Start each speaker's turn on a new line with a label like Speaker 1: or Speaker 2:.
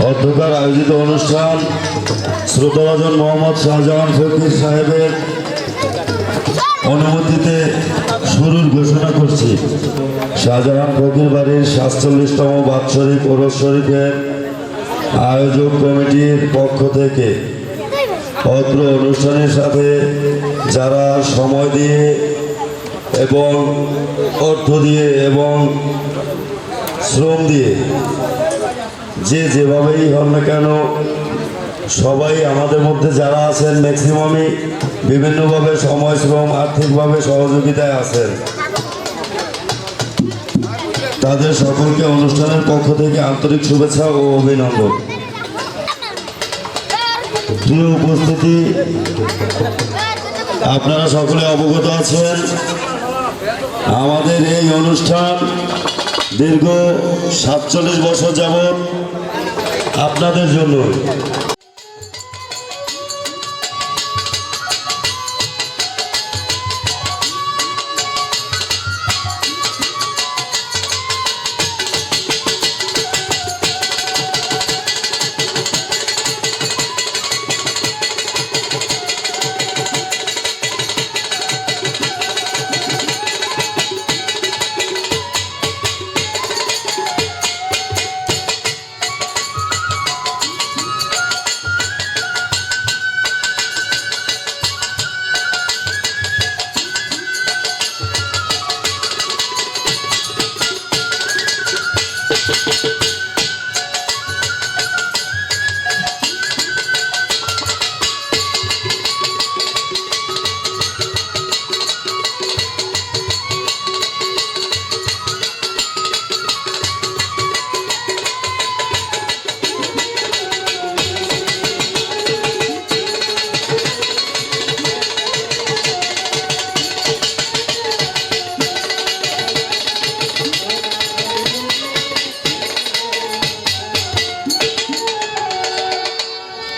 Speaker 1: অধ্যকার আয়োজিত অনুষ্ঠান শ্রোতাভাজন মোহাম্মদ শাহজাহান ফকির সাহেবের অনুমতিতে শুরুর ঘোষণা করছি। শাহজাহান ফকির বাড়ির সাতচল্লিশতম বাৎসরিক ওরস শরীফের আয়োজক কমিটির পক্ষ থেকে অত্র অনুষ্ঠানের সাথে যারা সময় দিয়ে এবং অর্থ দিয়ে এবং শ্রম দিয়ে যে যেভাবেই হন না কেন, সবাই আমাদের মধ্যে যারা আছেন ম্যাক্সিমামই বিভিন্নভাবে সময় শ্রম আর্থিকভাবে সহযোগিতায় আছেন। তাদের সকলকে অনুষ্ঠানের পক্ষ থেকে আন্তরিক শুভেচ্ছা ও অভিনন্দন। প্রিয় উপস্থিতি, আপনারা সকলে অবগত আছেন, আমাদের এই অনুষ্ঠান দীর্ঘ সাতচল্লিশ বছর যাবৎ আপনাদের জন্য।